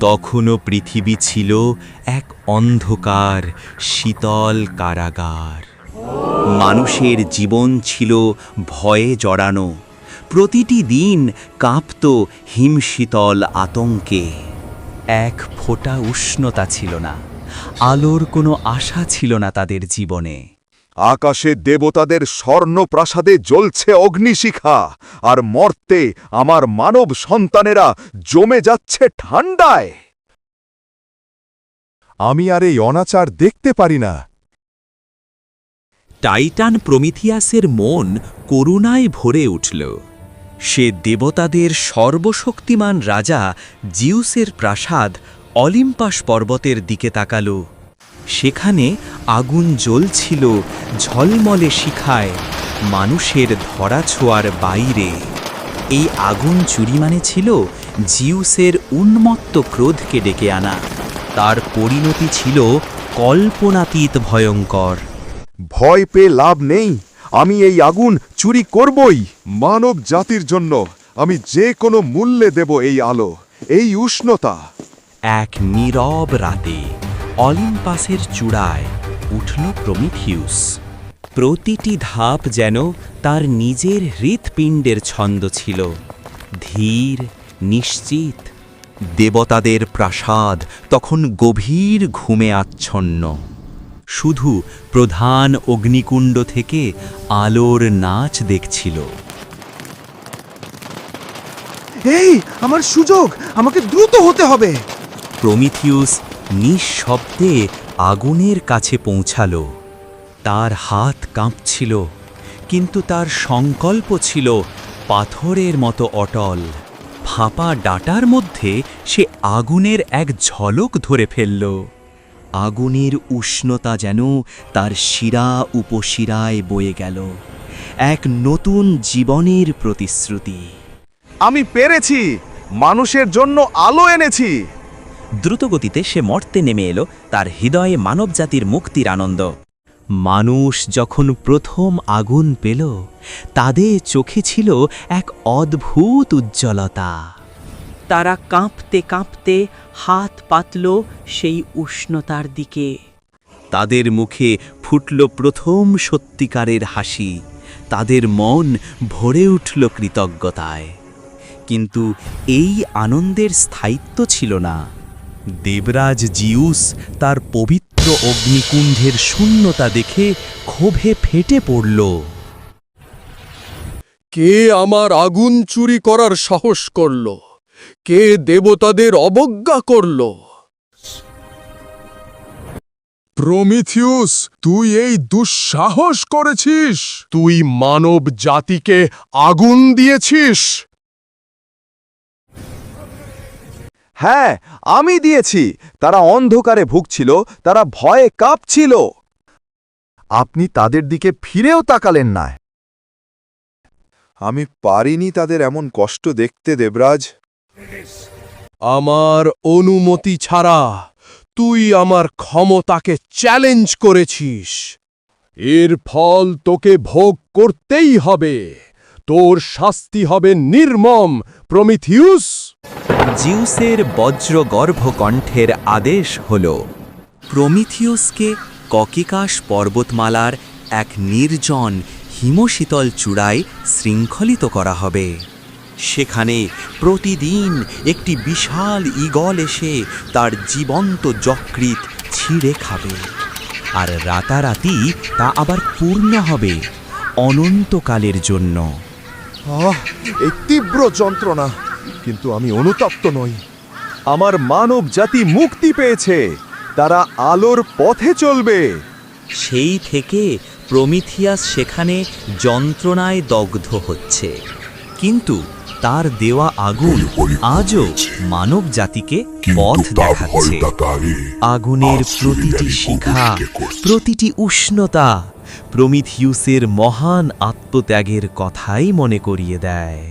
তখনও পৃথিবী ছিল এক অন্ধকার, শীতল কারাগার। মানুষের জীবন ছিল ভয়ে জড়ানো। প্রতিটি দিন কাঁপত হিমশীতল আতঙ্কে। এক ফোঁটা উষ্ণতা ছিল না। আলোর কোনো আশা ছিল না তাদের জীবনে। আকাশে দেবতাদের স্বর্ণ প্রাসাদে জ্বলছে অগ্নিশিখা, আর মর্তে আমার মানব সন্তানেরা জমে যাচ্ছে ঠান্ডায় আমি আর এই অনাচার দেখতে পারি না। টাইটান প্রমিথিয়াসের মন করুণায় ভরে উঠল। সে দেবতাদের সর্বশক্তিমান রাজা জিউসের প্রাসাদ অলিম্পাস পর্বতের দিকে তাকাল। সেখানে আগুন জ্বলছিল ঝলমলে শিখায় মানুষের ধরা ধরাছোঁয়ার বাইরে। এই আগুন চুরি মানে ছিল জিউসের উন্মত্ত ক্রোধকে ডেকে আনা। তার পরিণতি ছিল কল্পনাতীত ভয়ঙ্কর। ভয় পেয়ে লাভ নেই আমি এই আগুন চুরি করবই। মানব জাতির জন্য আমি যে কোনো মূল্যে দেব এই আলো এই উষ্ণতা। এক নীরব রাতে অলিম্পাসের চূড়ায় উঠল প্রমিথিউস প্রতিটি ধাপ যেন তার নিজের হৃৎপিণ্ডের ছন্দ ছিল। ধীর নিশ্চিত দেবতাদের প্রাসাদ তখন গভীর ঘুমে আচ্ছন্ন। শুধু প্রধান অগ্নিকুণ্ড থেকে আলোর নাচ দেখছিল। এই আমার সুযোগ! আমাকে দ্রুত হতে হবে! প্রমিথিউস নিঃশব্দে আগুনের কাছে পৌঁছালো। তার হাত কাঁপছিল, কিন্তু তার সংকল্প ছিল পাথরের মতো অটল। ফাঁপা ডাটার মধ্যে সে আগুনের এক ঝলক ধরে ফেলল। আগুনের উষ্ণতা যেন তার শিরা উপশিরায় বয়ে গেল। এক নতুন জীবনের প্রতিশ্রুতি। আমি পেরেছি, মানুষের জন্য আলো এনেছি। দ্রুতগতিতে সে মর্তে নেমে এলো, তার হৃদয়ে মানবজাতির মুক্তির আনন্দ। মানুষ যখন প্রথম আগুন পেল, তাদের চোখে ছিল এক অদ্ভুত উজ্জ্বলতা। তারা কাঁপতে কাঁপতে হাত পাতল সেই উষ্ণতার দিকে। তাদের মুখে ফুটল প্রথম সত্যিকারের হাসি। তাদের মন ভরে উঠল কৃতজ্ঞতায়। কিন্তু এই আনন্দের স্থায়িত্ব ছিল না। দেবরাজ জিউস তার পবিত্র অগ্নিকুণ্ঠের শূন্যতা দেখে ক্ষোভে ফেটে পড়ল। কে আমার আগুন চুরি করার সাহস করল? কে দেবতাদের অবজ্ঞা করল? প্রমিথিউস তুই এই দুঃসাহস করেছিস? তুই মানব জাতিকে আগুন দিয়েছিস? হ্যাঁ আমি দিয়েছি। তারা অন্ধকারে ভুগছিল, তারা ভয়ে কাঁপছিল। আপনি তাদের দিকে ফিরেও তাকালেন না। আমি পারিনি তাদের এমন কষ্ট দেখতে, দেবরাজ। আমার অনুমতি ছাড়া তুই আমার ক্ষমতাকে চ্যালেঞ্জ করেছিস। এর ফল তোকে ভোগ করতেই হবে। তোর শাস্তি হবে নির্মম, প্রমিথিউস। জিউসের বজ্রগর্ভ কণ্ঠের আদেশ হল, প্রমিথিউসকে ককিকাস পর্বতমালার এক নির্জন হিমশীতল চূড়ায় শৃঙ্খলিত করা হবে। সেখানে প্রতিদিন একটি বিশাল ঈগল এসে তার জীবন্ত যকৃত ছিঁড়ে খাবে, আর রাতারাতি তা আবার পূর্ণ হবে অনন্তকালের জন্য। এই তীব্র যন্ত্রণা কিন্তু আমি অনুতপ্ত নই। আমার মানব জাতি মুক্তি পেয়েছে তারা আলোর পথে চলবে। সেই থেকে প্রমিথিয়াস সেখানে যন্ত্রণায় দগ্ধ হচ্ছে। কিন্তু তার দেওয়া আগুন আজও মানব জাতিকে পথ দেখাচ্ছে। আগুনের প্রতিটি শিখা প্রতিটি উষ্ণতা প্রমিথিউসের মহান আত্মত্যাগের কথাই মনে করিয়ে দেয়।